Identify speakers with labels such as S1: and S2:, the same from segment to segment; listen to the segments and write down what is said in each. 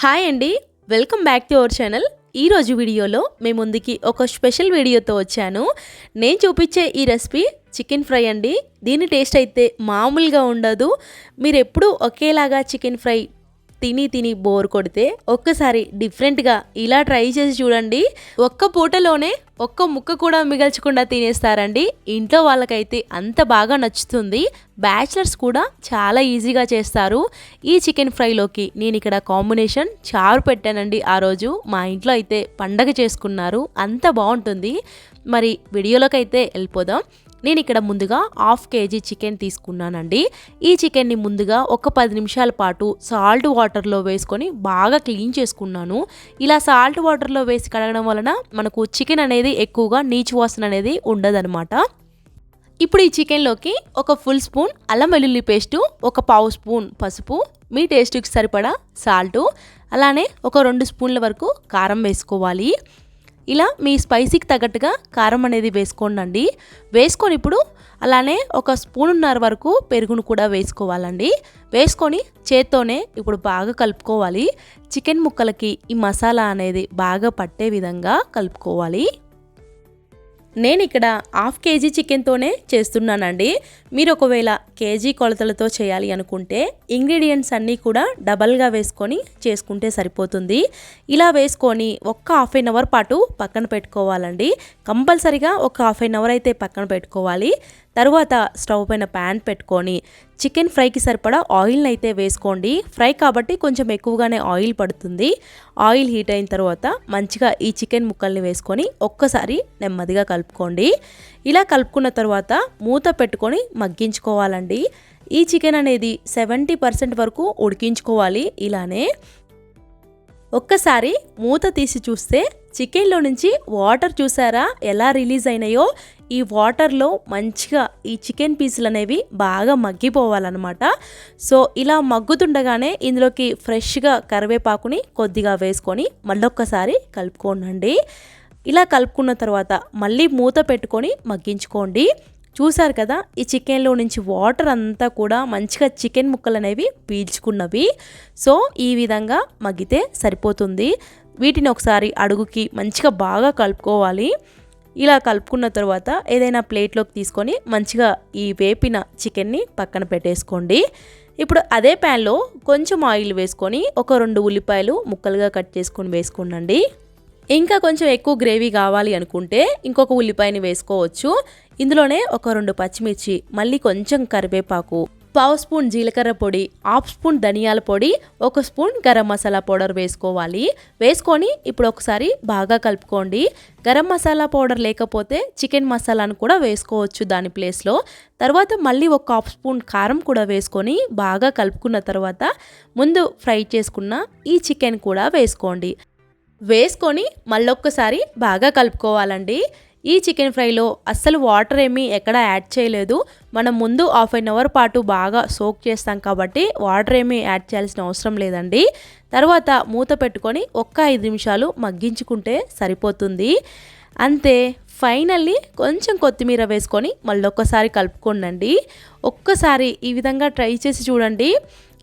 S1: Hi అండి welcome back to our channel. ఈరోజు వీడియోలో మేము ముందుకి ఒక స్పెషల్ వీడియోతో వచ్చాను. నేను చూపించే ఈ రెసిపీ చికెన్ ఫ్రై అండి. దీని టేస్ట్ అయితే మామూలుగా ఉండదు. మీరు ఎప్పుడూ ఒకేలాగా చికెన్ ఫ్రై తిని తిని బోర్ కొడితే ఒక్కసారి డిఫరెంట్గా ఇలా ట్రై చేసి చూడండి. ఒక్క పూటలోనే ఒక్క ముక్క కూడా మిగల్చకుండా తినేస్తారండి. ఇంట్లో వాళ్ళకైతే అంత బాగా నచ్చుతుంది. బ్యాచిలర్స్ కూడా చాలా ఈజీగా చేస్తారు. ఈ చికెన్ ఫ్రైలోకి నేను ఇక్కడ కాంబినేషన్ చారు పెట్టానండి. ఆ రోజు మా ఇంట్లో అయితే పండగ చేసుకున్నారు. అంత బాగుంటుంది. మరి వీడియోలోకి అయితే వెళ్ళిపోదాం. నేను ఇక్కడ ముందుగా హాఫ్ కేజీ చికెన్ తీసుకున్నానండి. ఈ చికెన్ని ముందుగా ఒక పది నిమిషాల పాటు సాల్ట్ వాటర్లో వేసుకొని బాగా క్లీన్ చేసుకున్నాను. ఇలా సాల్ట్ వాటర్లో వేసి కడగడం వలన మనకు చికెన్ అనేది ఎక్కువగా నీచు వాసన అనేది ఉండదనమాట ఇప్పుడు ఈ చికెన్లోకి ఒక ఫుల్ స్పూన్ అల్లం వెల్లుల్లి పేస్టు ఒక పావు స్పూన్ పసుపు మీ టేస్ట్కి సరిపడా సాల్టు అలానే ఒక రెండు స్పూన్ల వరకు కారం వేసుకోవాలి. ఇలా మీ స్పైసీకి తగ్గట్టుగా కారం అనేది వేసుకోండి వేసుకొని ఇప్పుడు అలానే ఒక స్పూనున్నర వరకు పెరుగును కూడా వేసుకోవాలండి. వేసుకొని చేత్తోనే ఇప్పుడు బాగా కలుపుకోవాలి. చికెన్ ముక్కలకి ఈ మసాలా అనేది బాగా పట్టే విధంగా కలుపుకోవాలి. నేను ఇక్కడ హాఫ్ కేజీ చికెన్తోనే చేస్తున్నానండి. మీరు ఒకవేళ కేజీ కొలతలతో చేయాలి అనుకుంటే ఇంగ్రీడియంట్స్ అన్నీ కూడా డబల్గా వేసుకొని చేసుకుంటే సరిపోతుంది. ఇలా వేసుకొని ఒక్క హాఫ్ ఎన్ అవర్ పాటు పక్కన పెట్టుకోవాలండి. కంపల్సరిగా ఒక హాఫ్ ఎన్ అవర్ అయితే పక్కన పెట్టుకోవాలి. తరువాత స్టవ్ పైన ప్యాన్ పెట్టుకొని చికెన్ ఫ్రైకి సరిపడా ఆయిల్ని అయితే వేసుకోండి. ఫ్రై కాబట్టి కొంచెం ఎక్కువగానే ఆయిల్ పడుతుంది. ఆయిల్ హీట్ అయిన తర్వాత మంచిగా ఈ చికెన్ ముక్కల్ని వేసుకొని ఒక్కసారి నెమ్మదిగా కలుపుకోండి. ఇలా కలుపుకున్న తర్వాత మూత పెట్టుకొని మగ్గించుకోవాలండి. ఈ చికెన్ అనేది సెవెంటీ పర్సెంట్ వరకు ఉడికించుకోవాలి ఇలానే. ఒక్కసారి మూత తీసి చూస్తే చికెన్లో నుంచి వాటర్ చూసారా? ఎలా రిలీజ్ అయినాయో? ఈ వాటర్లో మంచిగా ఈ చికెన్ పీసులు అనేవి బాగా మగ్గిపోవాలన్నమాట. సో ఇలా మగ్గుతుండగానే ఇందులోకి ఫ్రెష్గా కరివేపాకుని కొద్దిగా వేసుకొని మళ్ళొక్కసారి కలుపుకోనండి. ఇలా కలుపుకున్న తర్వాత మళ్ళీ మూత పెట్టుకొని మగ్గించుకోండి. చూసారు కదా ఈ చికెన్లో నుంచి వాటర్ అంతా కూడా మంచిగా చికెన్ ముక్కలు అనేవి పీల్చుకున్నవి. సో ఈ విధంగా మగ్గితే సరిపోతుంది. వీటిని ఒకసారి అడుగుకి మంచిగా బాగా కలుపుకోవాలి. ఇలా కలుపుకున్న తర్వాత ఏదైనా ప్లేట్లోకి తీసుకొని మంచిగా ఈ వేపిన చికెన్ని పక్కన పెట్టేసుకోండి. ఇప్పుడు అదే ప్యాన్లో కొంచెం ఆయిల్ వేసుకొని ఒక రెండు ఉల్లిపాయలు ముక్కలుగా కట్ చేసుకొని వేసుకోండి ఇంకా కొంచెం ఎక్కువ గ్రేవీ కావాలి అనుకుంటే ఇంకొక ఉల్లిపాయని వేసుకోవచ్చు. ఇందులోనే ఒక రెండు పచ్చిమిర్చి మళ్ళీ కొంచెం కరివేపాకు పావు స్పూన్ జీలకర్ర పొడి హాఫ్ స్పూన్ ధనియాల పొడి ఒక స్పూన్ గరం మసాలా పౌడర్ వేసుకోవాలి. వేసుకొని ఇప్పుడు ఒకసారి బాగా కలుపుకోండి. గరం మసాలా పౌడర్ లేకపోతే చికెన్ మసాలాను కూడా వేసుకోవచ్చు దాని ప్లేస్లో. తర్వాత మళ్ళీ ఒక హాఫ్ స్పూన్ కారం కూడా వేసుకొని బాగా కలుపుకున్న తర్వాత ముందు ఫ్రై చేసుకున్న ఈ చికెన్ కూడా వేసుకోండి. వేసుకొని మళ్ళొక్కసారి బాగా కలుపుకోవాలండి. ఈ చికెన్ ఫ్రైలో అస్సలు వాటర్ ఏమీ ఎక్కడ యాడ్ చేయలేదు. మనం ముందు హాఫ్ అన్ అవర్ పాటు బాగా సోక్ చేస్తాం కాబట్టి వాటర్ ఏమీ యాడ్ చేయాల్సిన అవసరం లేదండి. తర్వాత మూత పెట్టుకొని ఒక్క ఐదు నిమిషాలు మగ్గించుకుంటే సరిపోతుంది. అంతే ఫైనల్లీ కొంచెం కొత్తిమీర వేసుకొని మళ్ళీ ఒక్కసారి కలుపుకోండి ఒక్కసారి ఈ విధంగా ట్రై చేసి చూడండి.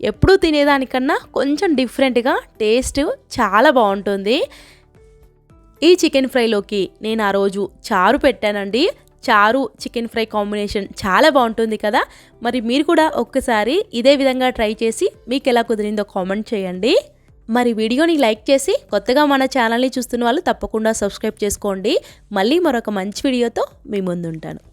S1: ఎప్పుడూ తినేదానికన్నా కొంచెం డిఫరెంట్గా టేస్ట్ చాలా బాగుంటుంది. ఈ చికెన్ ఫ్రైలోకి నేను ఆ రోజు చారు పెట్టానండి. చారు చికెన్ ఫ్రై కాంబినేషన్ చాలా బాగుంటుంది కదా. మరి మీరు కూడా ఒక్కసారి ఇదే విధంగా ట్రై చేసి మీకు ఎలా కుదిరిందో కామెంట్ చేయండి. మరి వీడియోని లైక్ చేసి కొత్తగా మన ఛానల్ని చూస్తున్న వాళ్ళు తప్పకుండా సబ్స్క్రైబ్ చేసుకోండి. మళ్ళీ మరొక మంచి వీడియోతో మీ ముందుంటాను.